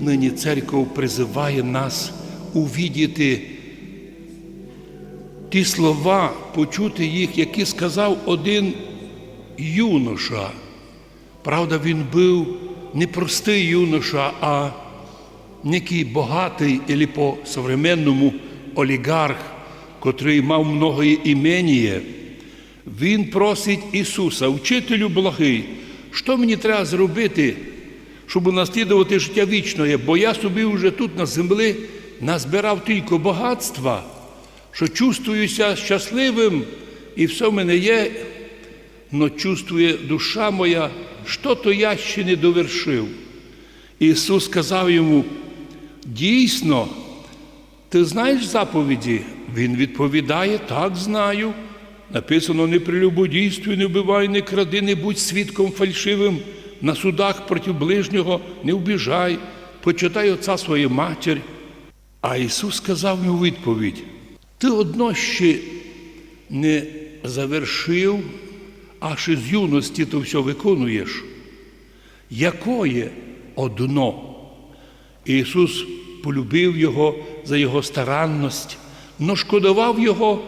Нині церков призиває нас увідіти ті слова, почути їх, які сказав один юноша. Правда, він був не простий юноша, а некий багатий, або по современному олігарх, котрий мав многое ім'я. Він просить Ісуса, вчителю благий, що мені треба зробити, щоб наслідувати життя вічне, бо я собі вже тут на землі назбирав тільки багатства, що чувствуюся щасливим, і все в мене є, но чувствує душа моя, що то я ще не довершив. Ісус сказав йому, дійсно, ти знаєш заповіді? Він відповідає, так знаю. Написано, не прелюбодійствуй, не вбивай, не кради, не будь свідком фальшивим, на судах проти ближнього не вбіжай, почитай отця свою матір. А Ісус сказав йому відповідь: ти одно ще не завершив, а ще з юності то все виконуєш. Якое одно? Ісус полюбив Його за Його старанність, но шкодував Його,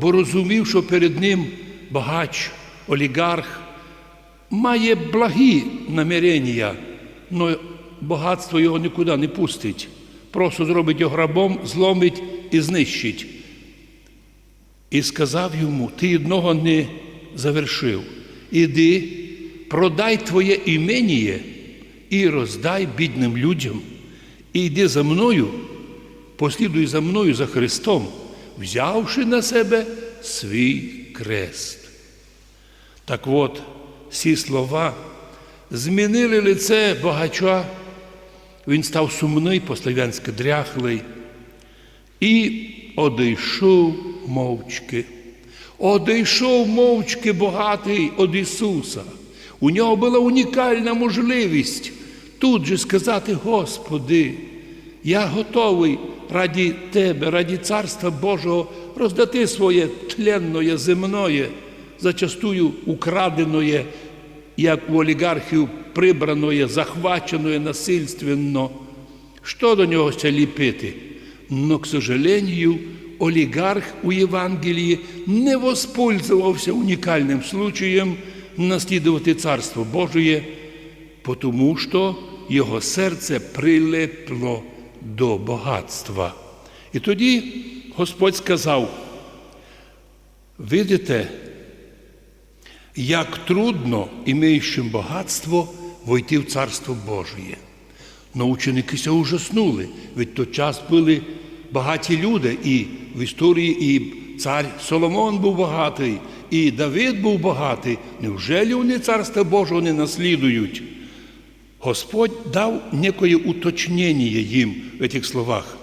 бо розумів, що перед Ним багач, олігарх, має благі намірення, але багатство його нікуди не пустить. Просто зробить його рабом, зломить і знищить. І сказав йому: ти одного не завершив. Іди, продай твоє імення і роздай бідним людям. І йди за мною, послідуй за мною за Христом, взявши на себе свій крест. Так от, ці слова змінили лице багача, він став сумний, по-славянськи дряхлий, і одійшов мовчки. Одійшов мовчки багатий від Ісуса. У нього була унікальна можливість тут же сказати, Господи, я готовий раді Тебе, раді Царства Божого роздати своє тленное земное, зачастую украденое, як у олігархів прибраное, захваченое насильственно. Що до нього ще ліпити? Но, к сожалению, олігарх у Євангелії не воспользовався унікальним случаєм наслідувати Царство Божие, тому що його серце прилепло до багатства. І тоді Господь сказав, видите, як трудно, імеючим багатство, войти в Царство Божие. Но ученики ужаснули, ведь той час були багаті люди, і в історії і цар Соломон був багатий, і Давид був багатий. Невже вони Царства Божого не наслідують? Господь дав некое уточнення їм в цих словах.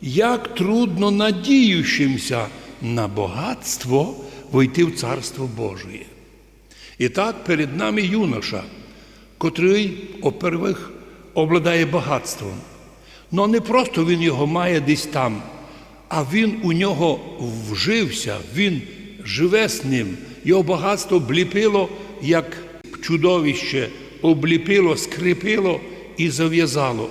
Як трудно надіючимся на багатство войти в Царство Божие. І так перед нами юноша, котрий, опервих, обладає багатством. Но не просто він його має десь там, а він у нього вжився, він живе з ним. Його багатство обліпило, як чудовище, обліпило, скріпило і зав'язало.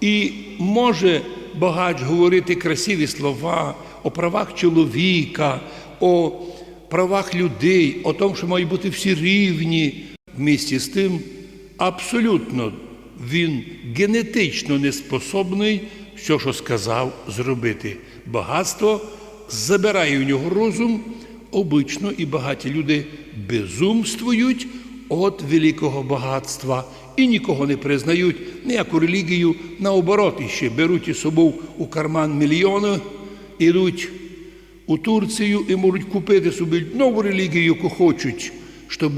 І може багач говорити красиві слова о правах чоловіка, о правах людей, о тому, що мають бути всі рівні. В місті з тим абсолютно він генетично неспособний, що що сказав зробити. Багатство забирає у нього розум, обично і багаті люди безумствують від великого багатства і нікого не признають, ніяку релігію, наоборот, іще беруть із собою у карман мільйони, ідуть у Турцію і можуть купити собі нову релігію, яку хочуть, щоб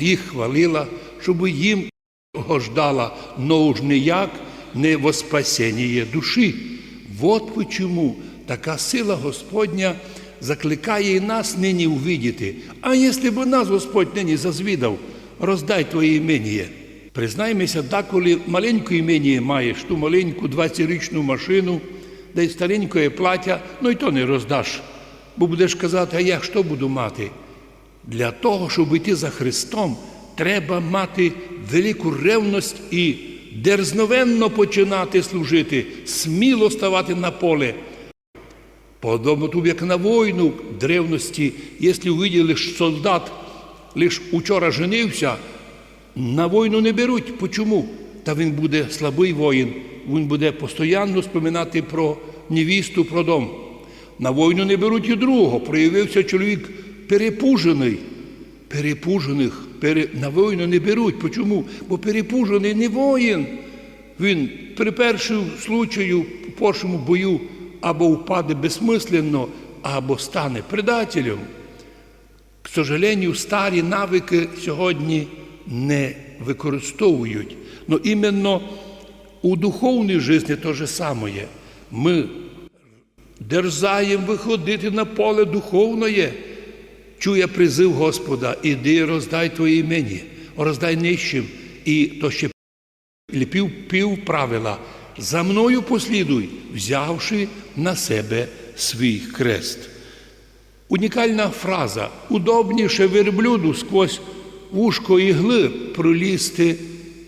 їх хвалила, щоб їм гождала, но уж ніяк не во спасіння душі. Вот почему така сила Господня закликає і нас нині увидіти. А якщо б нас Господь нині зазвідав, роздай твоє імення. Признаймося, деколи маленьке імення маєш, ту маленьку 20-річну машину, де й стареньке плаття, ну і то не роздаш. Бо будеш казати, а я що буду мати? Для того, щоб йти за Христом, треба мати велику ревність і дерзновенно починати служити, сміло ставати на поле. Подобно тут, як на війну древності, якщо увиділи, що солдат лише учора женився, на війну не беруть. Почому? Та він буде слабий воїн, він буде постійно споминати про невісту, про дом. На війну не беруть і другого. Проявився чоловік перепужений. Перепужених пере... на війну не беруть. Почому? Бо перепужений не воїн. Він при першому случаю, в першому бою або впаде безсмисленно, або стане предателем. К сожалению, старі навики сьогодні не використовують. Но іменно у духовній житті те же саме. Ми дерзаємо виходити на поле духовне, чує призив Господа, іди роздай твоє імені, роздай нижчим. І то ще пів, пів правила. За мною послідуй, взявши на себе свій хрест. Унікальна фраза удобніше верблюду сквозь вушко ігли пролізти,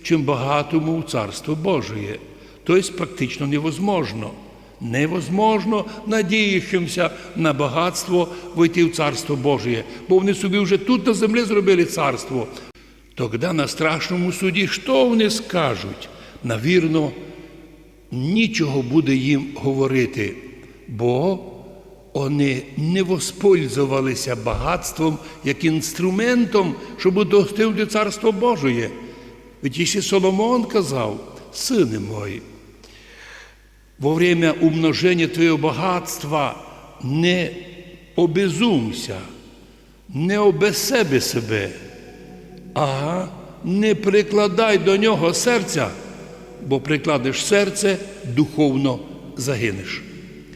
чим багатому у Царство Божие. Тобто практично невозможно. Невозможно, надіючимся на багатство войти в Царство Божие, бо вони собі вже тут на землі зробили царство. Тоді на страшному суді, що вони скажуть? Навірно, нічого буде їм говорити, бо вони не воспользувалися багатством як інструментом, щоб достигнути Царство Божие. Ведь ще Соломон казав, сини мої, во время умножения твоего багатства не обезумся, не обесеби себе, а не прикладай до нього серця, бо прикладеш серце, духовно загинеш.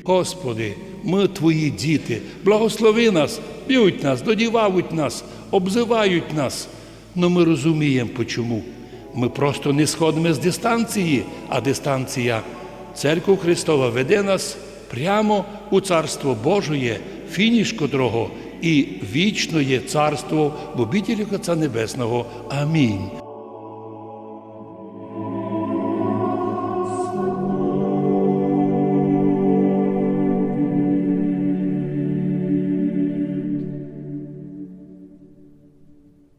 Господи, ми Твої діти, благослови нас, б'ють нас, додівають нас, обзивають нас. Но ми розуміємо, почому. Ми просто не сходимо з дистанції, а дистанція Церква Христова веде нас прямо у Царство Божоє, фініш котрого і є царство в обітелі Отця Небесного. Амінь.